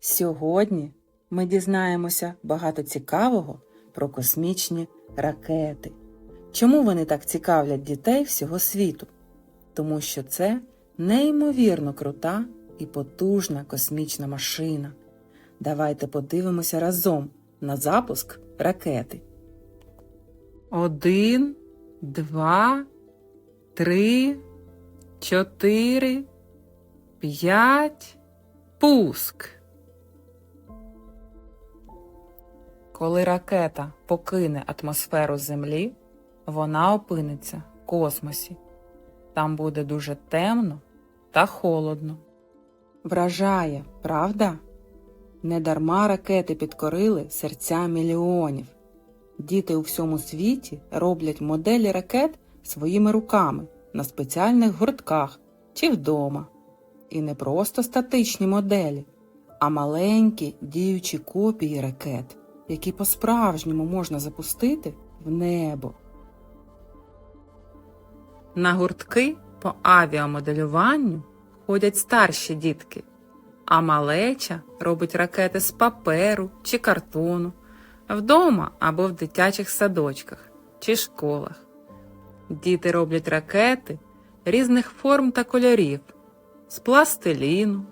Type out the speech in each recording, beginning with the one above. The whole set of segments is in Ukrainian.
Сьогодні ми дізнаємося багато цікавого про космічні ракети. Чому вони так цікавлять дітей всього світу? Тому що це неймовірно крута і потужна космічна машина. Давайте подивимося разом на запуск ракети. Один, два, три, чотири, п'ять. Пуск. Коли ракета покине атмосферу Землі, вона опиниться в космосі. Там буде дуже темно та холодно. Вражає, правда? Недарма ракети підкорили серця мільйонів. Діти у всьому світі роблять моделі ракет своїми руками на спеціальних гуртках чи вдома. І не просто статичні моделі, а маленькі діючі копії ракет, які по-справжньому можна запустити в небо. На гуртки по авіамоделюванню ходять старші дітки, а малеча робить ракети з паперу чи картону вдома або в дитячих садочках чи школах. Діти роблять ракети різних форм та кольорів з пластиліну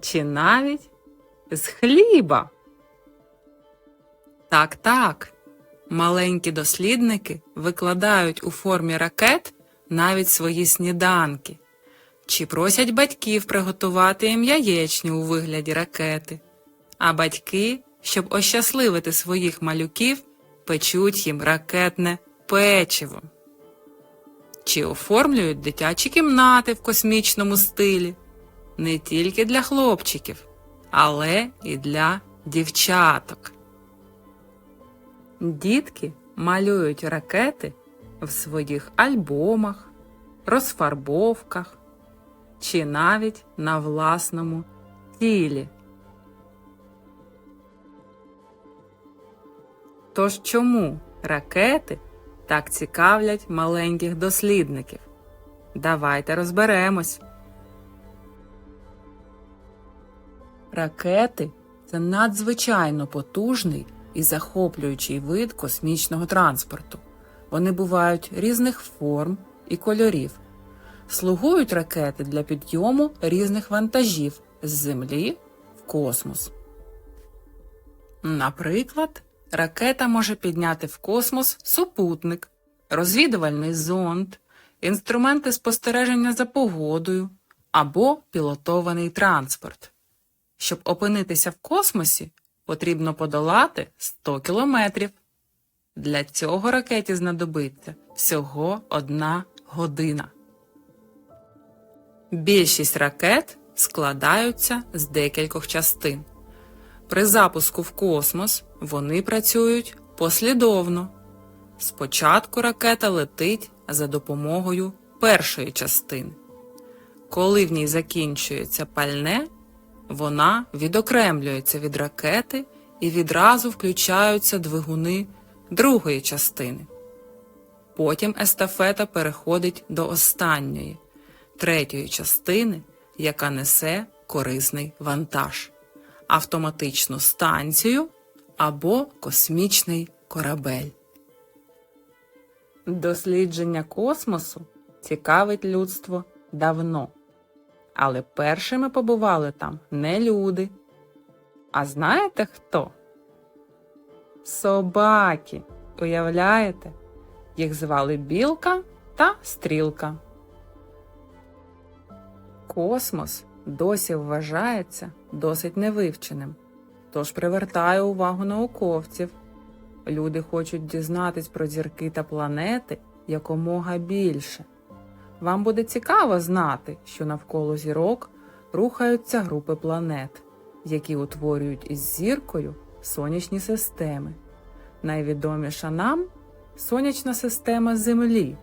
чи навіть з хліба. Так, так. Маленькі дослідники викладають у формі ракет навіть свої сніданки чи просять батьків приготувати їм яєчню у вигляді ракети. А батьки, щоб ощасливити своїх малюків, печуть їм ракетне печиво чи оформлюють дитячі кімнати в космічному стилі не тільки для хлопчиків, але і для дівчаток. Дітки малюють ракети в своїх альбомах, розфарбовках чи навіть на власному тілі. Тож чому ракети так цікавлять маленьких дослідників? Давайте розберемось. Ракети це надзвичайно потужний і захоплюючий вид космічного транспорту. Вони бувають різних форм і кольорів. Слугують ракети для підйому різних вантажів з Землі в космос. Наприклад, ракета може підняти в космос супутник, розвідувальний зонд, інструменти спостереження за погодою або пілотований транспорт. Щоб опинитися в космосі, потрібно подолати 100 кілометрів. Для цього ракеті знадобиться всього одна година. Більшість ракет складаються з декількох частин. При запуску в космос вони працюють послідовно. Спочатку ракета летить за допомогою першої частини. Коли в ній закінчується пальне, вона відокремлюється від ракети і відразу включаються двигуни другої частини. Потім естафета переходить до останньої, третьої частини, яка несе корисний вантаж, автоматичну станцію або космічний корабель. Дослідження космосу цікавить людство давно. Але першими побували там не люди. А знаєте хто? Собаки. Уявляєте? Їх звали Білка та Стрілка. Космос досі вважається досить невивченим, тож привертає увагу науковців. Люди хочуть дізнатись про зірки та планети якомога більше. Вам буде цікаво знати, що навколо зірок рухаються групи планет, які утворюють із зіркою сонячні системи. Найвідоміша нам сонячна система Землі.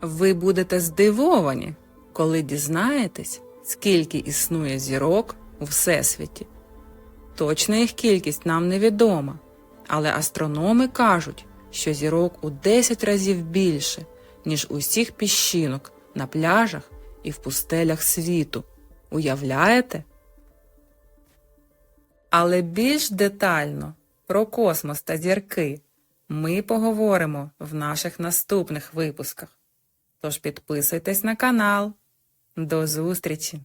Ви будете здивовані, коли дізнаєтесь, скільки існує зірок у Всесвіті. Точна їх кількість нам невідома, але астрономи кажуть, що зірок у 10 разів більше, ніж усіх піщинок на пляжах і в пустелях світу. Уявляєте? Але більш детально про космос та зірки ми поговоримо в наших наступних випусках. Тож підписуйтесь на канал. До зустрічі!